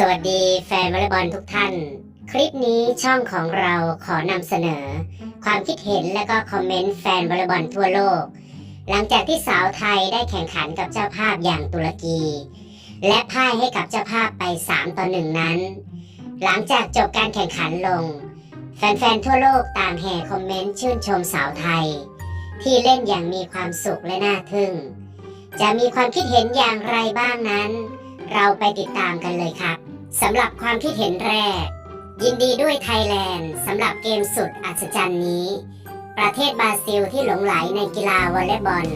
สวัสดีแฟนวอลเลย์บอลทุกท่าน คลิปนี้ช่องของเราขอนำเสนอ ความคิดเห็นและก็คอมเมนต์แฟนวอลเลย์บอลทั่วโลก หลังจากที่สาวไทยได้แข่งขันกับเจ้าภาพอย่างตุรกี และพ่ายให้กับเจ้าภาพไป 3 ต่อ1นั้น หลังจากจบการแข่งขันลง แฟนๆทั่วโลกต่างแห่คอมเมนต์ชื่นชมสาวไทย ที่เล่นอย่างมีความสุขและน่าทึ่ง จะมีความคิดเห็นอย่างไรบ้างนั้นเราไปติดตามกันเลยครับ สำหรับความคิดเห็นแรก ยินดีด้วยไทยแลนด์สำหรับเกมสุดอัศจรรย์นี้ ประเทศบราซิลที่หลงไหลในกีฬาวอลเลย์บอล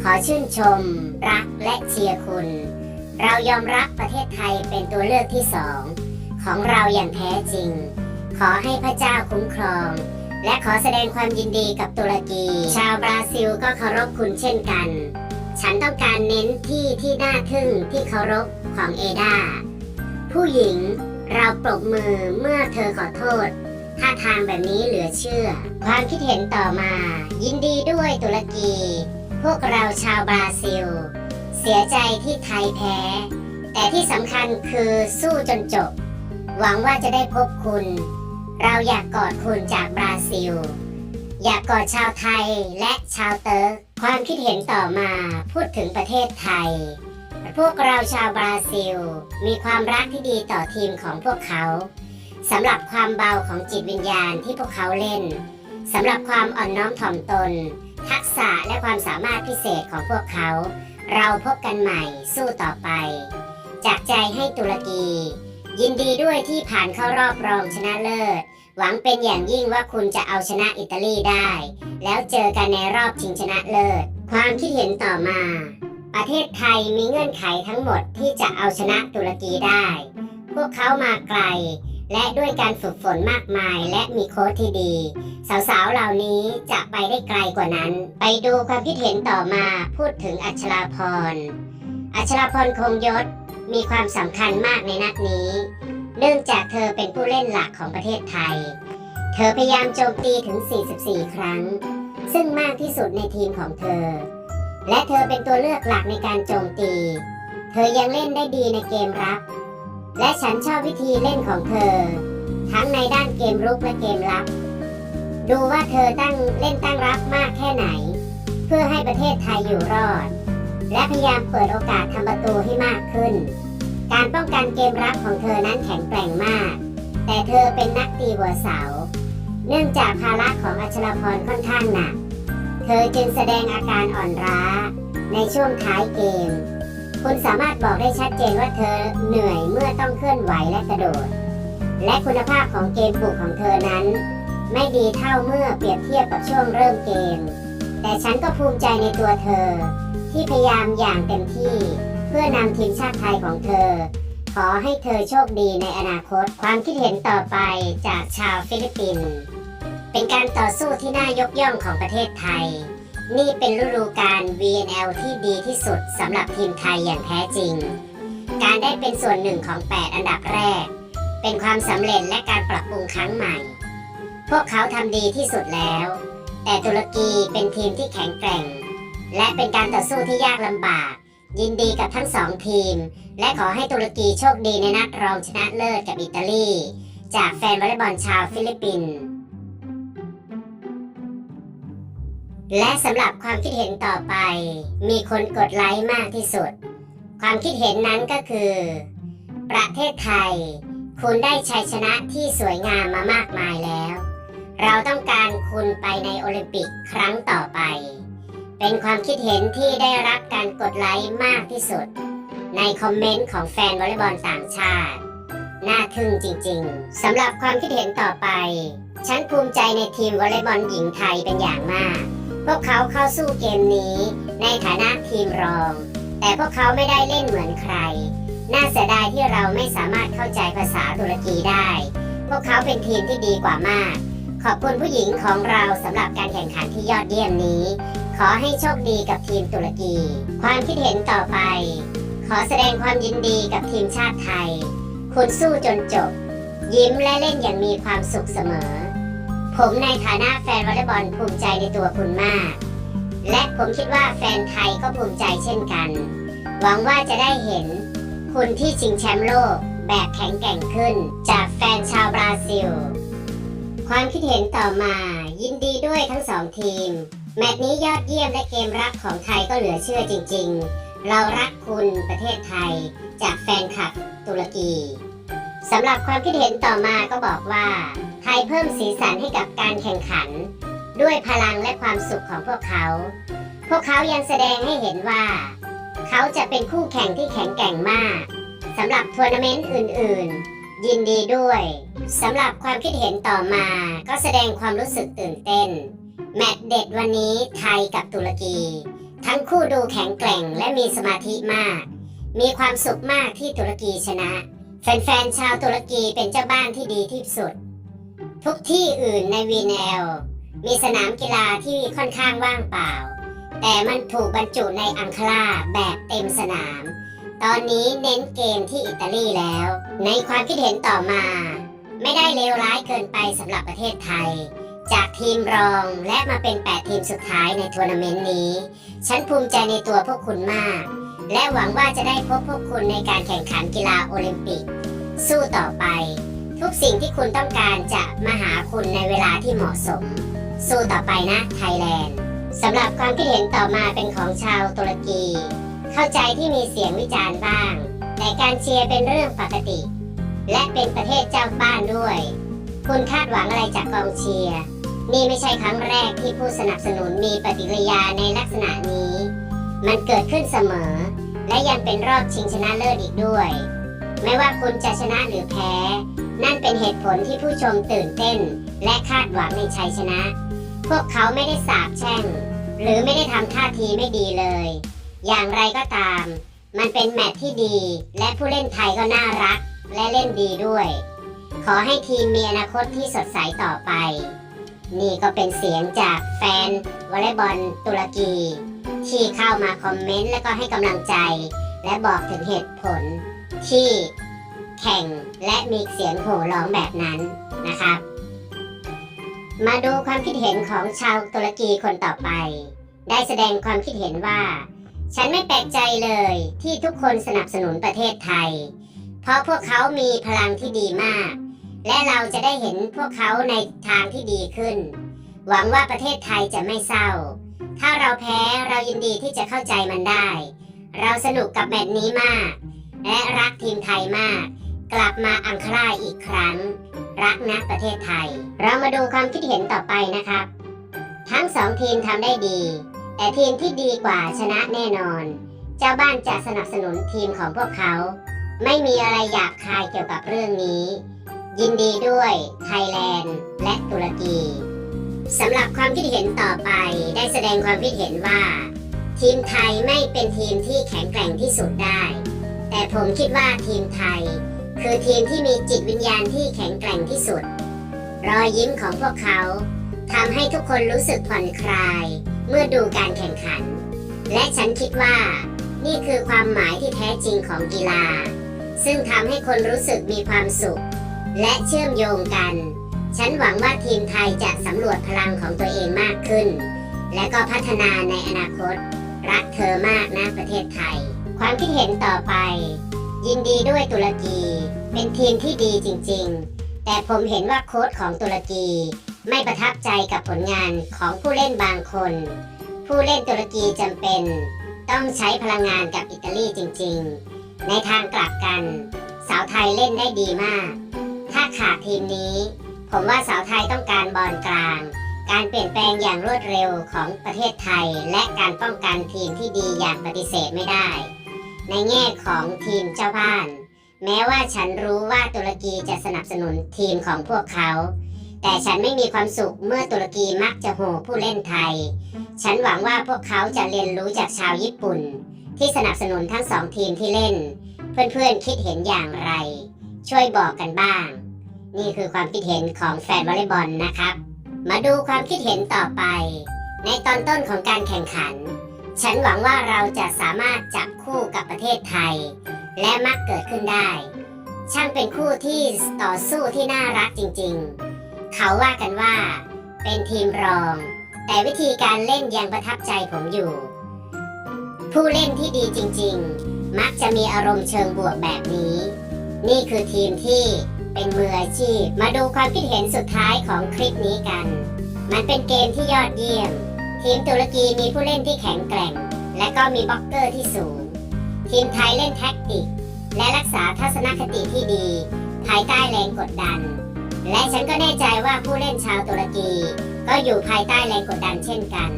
ขอชื่นชม รักและเชียร์คุณ เรายอมรับประเทศไทยเป็นตัวเลือกที่สองของเราอย่างแท้จริง ขอให้พระเจ้าคุ้มครอง และขอแสดงความยินดีกับตุรกี ชาวบราซิลก็เคารพคุณเช่นกัน ฉันต้องการเน้นที่ที่น่าทึ่งที่เคารพของเอดา ผู้หญิงเราปรบมือเมื่อเธอขอโทษท่าทางแบบนี้เหลือเชื่อ ความคิดเห็นต่อมา ยินดีด้วยตุรกี พวกเราชาวบราซิล เสียใจที่ไทยแพ้ แต่ที่สำคัญคือสู้จนจบ หวังว่าจะได้พบคุณ เราอยากกอดคุณจากบราซิล อยากกอดชาวไทยและชาวเติร์กความคิดเห็นต่อมาพูดถึงประเทศไทย พวกเราชาวบราซิล มีความรักที่ดีต่อทีมของพวกเขาสำหรับความเบาของจิตวิญญาณที่พวกเขาเล่นสำหรับความอ่อนน้อมถ่อมตน ทักษะและความสามารถพิเศษของพวกเขา เราพบกันใหม่สู้ต่อไป จากใจให้ตุรกี ยินดีด้วยที่ผ่านเข้ารอบรองชนะเลิศ หวังเป็นอย่างยิ่งว่าคุณจะเอาชนะอิตาลีได้ แล้วเจอกันในรอบชิงชนะเลิศ ความคิดเห็นต่อมา ประเทศไทยมีเงื่อนไขทั้งหมดที่จะเอาชนะตุรกีได้ พวกเขามาไกล และด้วยการฝึกฝนมากมายและมีโค้ชที่ดี สาวๆเหล่านี้จะไปได้ไกลกว่านั้น ไปดูความคิดเห็นต่อมาพูดถึงอัชราพร อัชราพรคงยศมีความสำคัญมากในนัดนี้ เนื่องจากเธอเป็นผู้เล่นหลักของประเทศไทย เธอพยายามโจมตีถึง 44 ครั้ง ซึ่งมากที่สุดในทีมของเธอ และเธอเป็นตัวเลือกหลักในการโจมตี เธอยังเล่นได้ดีในเกมรับ และฉันชอบวิธีเล่นของเธอ ทั้งในด้านเกมรุกและเกมรับ ดูว่าเธอตั้งเล่นตั้งรับมากแค่ไหน เพื่อให้ประเทศไทยอยู่รอด และพยายามเปิดโอกาสทำประตูให้มากขึ้น การป้องกันเกมรับของเธอนั้นแข็งแกร่งมาก แต่เธอเป็นนักตีหัวเสา เนื่องจากภาระของอัชรพรค่อนข้างหนัก เธอจึงแสดงอาการอ่อนล้า ในช่วงท้ายเกม คุณสามารถบอกได้ชัดเจนว่าเธอเหนื่อยเมื่อต้องเคลื่อนไหวและกระโดด และคุณภาพของเกมปลุกของเธอนั้น ไม่ดีเท่าเมื่อเปรียบเทียบกับช่วงเริ่มเกม แต่ฉันก็ภูมิใจในตัวเธอ ที่พยายามอย่างเต็มที่ เพื่อนำทีมชาติไทยของเธอ ขอให้เธอโชคดีในอนาคต ความคิดเห็นต่อไปจากชาวฟิลิปปินส์ เป็นการต่อสู้ที่น่ายกย่องของประเทศไทย นี่เป็นฤดูกาล VNL ที่ดีที่สุดสำหรับทีมไทยอย่างแท้จริง การได้เป็นส่วนหนึ่งของ 8 อันดับแรก เป็นความสำเร็จและการปรับปรุงครั้งใหม่ พวกเขาทำดีที่สุดแล้ว แต่ตุรกีเป็นทีมที่แข็งแกร่ง และเป็นการต่อสู้ที่ยากลำบาก ยินดีกับทั้งสองทีม และขอให้ตุรกีโชคดีในนัดรองชนะเลิศกับอิตาลี จากแฟนวอลเลย์บอลชาวฟิลิปปินส์ และสำหรับความคิดเห็นต่อไป มีคนกดไลค์มากที่สุด ความคิดเห็นนั้นก็คือ ประเทศไทย คุณได้ชัยชนะที่สวยงามมามากมายแล้ว เราต้องการคุณไปในโอลิมปิกครั้งต่อไป เป็นความคิดเห็นที่ได้รับการกดไลค์มากที่สุด ในคอมเมนต์ของแฟนวอลเลย์บอลต่างชาติน่าทึ่งจริงๆ สำหรับความคิดเห็นต่อไป ฉันภูมิใจในทีมวอลเลย์บอลหญิงไทยเป็นอย่างมาก พวกเขาเข้าสู้เกมนี้ในฐานะทีมรอง แต่พวกเขาไม่ได้เล่นเหมือนใคร น่าเสียดายที่เราไม่สามารถเข้าใจภาษาตุรกีได้ พวกเขาเป็นทีมที่ดีกว่ามาก ขอบคุณผู้หญิงของเราสำหรับการแข่งขันที่ยอดเยี่ยมนี้ ขอให้โชคดีกับทีมตุรกี ความคิดเห็นต่อไป ขอแสดงความยินดีกับทีมชาติไทย คุณสู้จนจบ ยิ้มและเล่นอย่างมีความสุขเสมอ ผมในฐานะแฟนวอลเลย์บอลภูมิใจในตัวคุณมาก และผมคิดว่าแฟนไทยก็ภูมิใจเช่นกัน หวังว่าจะได้เห็น คุณที่ชิงแชมป์โลกแบบแข็งแกร่งขึ้น จากแฟนชาวบราซิล ความคิดเห็นต่อมายินดีด้วยทั้งสองทีม แมตช์นี้ยอดเยี่ยมและเกมรับของไทยก็เหลือเชื่อจริง ๆ เรารักคุณประเทศไทย จากแฟนคลับตุรกี สำหรับความคิดเห็นต่อมาก็บอกว่า ไทยเพิ่มสีสันให้กับการแข่งขัน ด้วยพลังและความสุขของพวกเขา พวกเขายังแสดงให้เห็นว่า เขาจะเป็นคู่แข่งที่แข็งแกร่งมากสำหรับทัวร์นาเมนต์อื่น ๆ ยินดีด้วยสำหรับความคิดเห็นต่อมา ก็แสดงความรู้สึกตื่นเต้น แมตช์เด็ดวันนี้ไทยกับตุรกี ทั้งคู่ดูแข็งแกร่งและมีสมาธิมาก มีความสุขมากที่ตุรกีชนะ แฟนๆชาวตุรกีเป็นเจ้าบ้านที่ดีที่สุด ทุกที่อื่นในวีเนล มีสนามกีฬาที่ค่อนข้างว่างเปล่า แต่มันถูกบรรจุในอังคลาแบบเต็มสนาม ตอนนี้เน้นเกมที่อิตาลีแล้ว ในความคิดเห็นต่อมา ไม่ได้เลวร้ายเกินไปสำหรับประเทศไทย จากทีมรองและมาเป็น 8 ทีมสุดท้ายในทัวร์นาเมนต์นี้ ฉันภูมิใจในตัวพวกคุณมาก และหวังว่าจะได้พบพวกคุณในการแข่งขันกีฬาโอลิมปิก สู้ต่อไป ทุกสิ่งที่คุณต้องการจะมาหาคุณในเวลาที่เหมาะสม สู้ต่อไปนะไทยแลนด์สำหรับความคิดเห็นต่อมาเป็นของชาวตุรกี เข้าใจที่มีเสียงวิจารณ์บ้าง แต่การเชียร์เป็นเรื่องปกติ และเป็นประเทศเจ้าบ้านด้วย คุณคาดหวังอะไรจากกองเชียร์นี่ไม่ใช่ครั้งแรกที่ผู้สนับสนุนมีปฏิกิริยาในลักษณะนี้ มันเกิดขึ้นเสมอ และยังเป็นรอบชิงชนะเลิศอีกด้วย ไม่ว่าคุณจะชนะหรือแพ้ นั่นเป็นเหตุผลที่ผู้ชมตื่นเต้น และคาดหวังในชัยชนะ พวกเขาไม่ได้สาบแช่ง หรือไม่ได้ทำท่าทีไม่ดีเลย อย่างไรก็ตาม มันเป็นแมตช์ที่ดี และผู้เล่นไทยก็น่ารัก และเล่นดีด้วย ขอให้ทีมมีอนาคตที่สดใสต่อไปนี่ก็เป็นเสียงจากแฟนวอลเลย์บอลตุรกี ที่เข้ามาคอมเมนต์และก็ให้กำลังใจ และบอกถึงเหตุผลที่แข่งและมีเสียงโห่ร้องแบบนั้นนะครับ มาดูความคิดเห็นของชาวตุรกีคนต่อไป ได้แสดงความคิดเห็นว่า ฉันไม่แปลกใจเลยที่ทุกคนสนับสนุนประเทศไทย เพราะพวกเขามีพลังที่ดีมาก และเราจะได้เห็นพวกเขาในทางที่ดีขึ้น หวังว่าประเทศไทยจะไม่เศร้าถ้า เราแพ้เรายินดีที่จะเข้าใจมันได้ เราสนุกกับแมตช์นี้มาก และรักทีมไทยมาก กลับมาอังคลาอีกครั้ง รักนะประเทศไทย เรามาดูความคิดเห็นต่อไปนะครับ ทั้งสองทีมทำได้ดี แต่ทีมที่ดีกว่าชนะแน่นอน เจ้าบ้านจะสนับสนุนทีมของพวกเขา ไม่มีอะไรหยาบคายเกี่ยวกับเรื่องนี้ ยินดีด้วย ไทยแลนด์ และตุรกี สำหรับความคิดเห็นต่อไปได้แสดงความคิดเห็นว่า ทีมไทยไม่เป็นทีมที่แข็งแกร่งที่สุดได้ แต่ผมคิดว่าทีมไทย คือทีมที่มีจิตวิญญาณที่แข็งแกร่งที่สุด รอยยิ้มของพวกเขาทำให้ทุกคนรู้สึกผ่อนคลาย เมื่อดูการแข่งขัน และฉันคิดว่า นี่คือความหมายที่แท้จริงของกีฬา ซึ่งทำให้คนรู้สึกมีความสุข และเชื่อมโยงกัน ฉันหวังว่าทีมไทยจะสำรวจพลังของตัวเองมากขึ้น และก็พัฒนาในอนาคต รักเธอมากนะประเทศไทย ความคิดเห็นต่อไป ยินดีด้วยตุรกี เป็นทีมที่ดีจริง ๆ แต่ผมเห็นว่าโค้ชของตุรกี ไม่ประทับใจกับผลงานของผู้เล่นบางคน ผู้เล่นตุรกีจำเป็น ต้องใช้พลังงานกับอิตาลีจริง ๆ ในทางกลับกัน สาวไทยเล่นได้ดีมาก ถ้าขาดทีมนี้ ผมว่าสาวไทยต้องการบอลกลาง การเปลี่ยนแปลงอย่างรวดเร็วของประเทศไทย และการป้องกันทีมที่ดีอย่างปฏิเสธไม่ได้ ในแง่ของทีมเจ้าบ้าน แม้ว่าฉันรู้ว่าตุรกีจะสนับสนุนทีมของพวกเขา แต่ฉันไม่มีความสุขเมื่อตุรกีมักจะโห่ผู้เล่นไทย ฉันหวังว่าพวกเขาจะเรียนรู้จากชาวญี่ปุ่น ที่สนับสนุนทั้งสองทีมที่เล่น เพื่อนๆคิดเห็นอย่างไร ช่วยบอกกันบ้าง นี่คือความคิดเห็นของแฟนวอลเลย์บอลนะครับ มาดูความคิดเห็นต่อไป ในตอนต้นของการแข่งขัน ฉันหวังว่าเราจะสามารถจับคู่กับประเทศไทย และมักเกิดขึ้นได้ ช่างเป็นคู่ที่ต่อสู้ที่น่ารักจริงๆ เขาว่ากันว่า เป็นทีมรอง แต่วิธีการเล่นยังประทับใจผมอยู่ ผู้เล่นที่ดีจริงๆ มักจะมีอารมณ์เชิงบวกแบบนี้ นี่คือทีมที่ เป็นมืออาชีพ มาดูความคิดเห็นสุดท้ายของคลิปนี้กัน มันเป็นเกมที่ยอดเยี่ยม ทีมตุรกีมีผู้เล่นที่แข็งแกร่ง และก็มีบล็อกเกอร์ที่สูง ทีมไทยเล่นแท็กติก และรักษาทัศนคติที่ดี ภายใต้แรงกดดัน และฉันก็แน่ใจว่าผู้เล่นชาวตุรกี ก็อยู่ภายใต้แรงกดดันเช่นกัน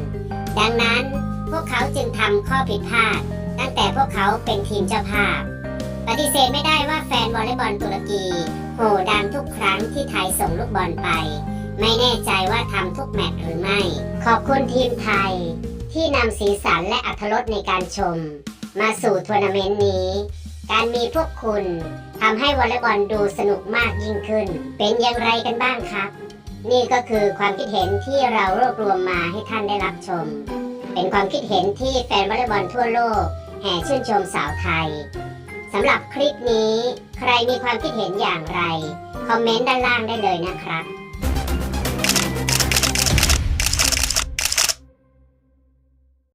ดังนั้นพวกเขาจึงทำข้อผิดพลาด ตั้งแต่พวกเขาเป็นทีมเจ้าภาพ ปฏิเสธไม่ได้ว่าแฟนวอลเลย์บอลตุรกีโห่ดังทุกครั้งที่ไทยส่งลูกบอลไป ไม่แน่ใจว่าทำทุกแมตช์หรือไม่ ขอบคุณทีมไทย ที่นำสีสันและอรรถรสในการชม มาสู่ทัวร์นาเมนต์นี้ การมีพวกคุณทำให้วอลเลย์บอลดูสนุกมากยิ่งขึ้น เป็นอย่างไรกันบ้างครับ นี่ก็คือความคิดเห็นที่เรารวบรวมมาให้ท่านได้รับชม เป็นความคิดเห็นที่แฟนวอลเลย์บอลทั่วโลกแห่ชื่นชมสาวไทย สำหรับคลิปนี้ ใครมีความคิดเห็นอย่างไร คอมเมนต์ด้านล่างได้เลยนะครับ